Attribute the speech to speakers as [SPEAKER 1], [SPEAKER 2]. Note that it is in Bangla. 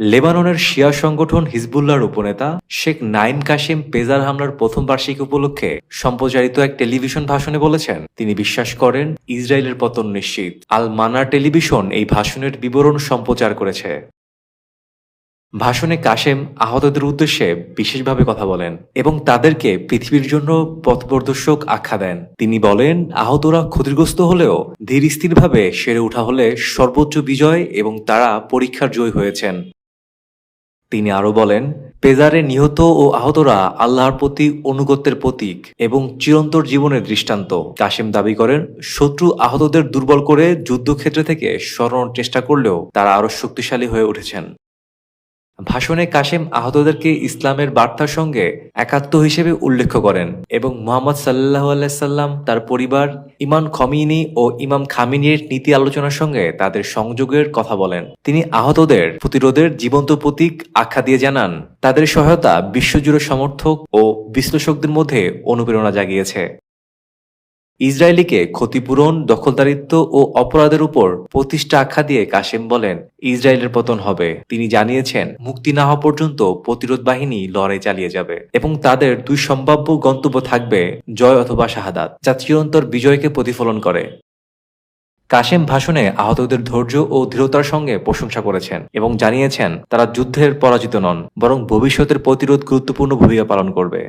[SPEAKER 1] লেবাননের শিয়া সংগঠন হিজবুল্লাহর উপনেতা শেখ নাইম কাশিম পেজার হামলার প্রথম বার্ষিকী উপলক্ষে সম্প্রচারিত এক টেলিভিশন ভাষণে বলেছেন, তিনি বিশ্বাস করেন, ইসরায়েলের পতন নিশ্চিত। আল মানার টেলিভিশন এই ভাষণের বিবরণ সম্প্রচার করেছে। ভাষণে কাশেম আহতদের উদ্দেশ্যে বিশেষভাবে কথা বলেন এবং তাদেরকে পৃথিবীর জন্য পথপ্রদর্শক আখ্যা দেন। তিনি বলেন, আহতরা ক্ষতিগ্রস্ত হলেও ধীর স্থিরভাবে সেরে ওঠা হলে সর্বোচ্চ বিজয় এবং তারা পরীক্ষার জয় হয়েছেন। তিনি আরও বলেন, পেজারে নিহত ও আহতরা আল্লাহর প্রতি অনুগত্যের প্রতীক এবং চিরন্তর জীবনের দৃষ্টান্ত। কাশেম দাবি করেন, শত্রু আহতদের দুর্বল করে যুদ্ধক্ষেত্র থেকে স্মরণ চেষ্টা করলেও তারা আরও শক্তিশালী হয়ে উঠেছেন। ভাষণে কাশেম আহতদেরকে ইসলামের বার্তার সঙ্গে একাত্ম হিসেবে উল্লেখ করেন এবং মোহাম্মদ সাল্লাহ সাল্লাম তার পরিবার, ইমাম খমিনি ও ইমাম খামিনির নীতি আলোচনার সঙ্গে তাদের সংযোগের কথা বলেন। তিনি আহতদের প্রতিরোধের জীবন্ত প্রতীক আখ্যা দিয়ে জানান, তাদের সহায়তা বিশ্বজুড়ে সমর্থক ও বিশ্লেষকদের মধ্যে অনুপ্রেরণা জাগিয়েছে। ইসরায়েলিকে ক্ষতিপূরণ, দখলদারিত্ব ও অপরাধের উপর প্রতিষ্ঠা আখ্যা দিয়ে কাশেম বলেন, ইসরায়েলের পতন হবে। তিনি জানিয়েছেন, মুক্তি না হওয়া পর্যন্ত প্রতিরোধ বাহিনী লড়াই চালিয়ে যাবে এবং তাদের দুই সম্ভাব্য গন্তব্য থাকবে জয় অথবা শাহাদাত, যা চিরন্তর বিজয়কে প্রতিফলন করে। কাশেম ভাষণে আহতদের ধৈর্য ও দৃঢ়তার সঙ্গে প্রশংসা করেছেন এবং জানিয়েছেন, তারা যুদ্ধের পরাজিত নন, বরং ভবিষ্যতের প্রতিরোধ গুরুত্বপূর্ণ ভূমিকা পালন করবে।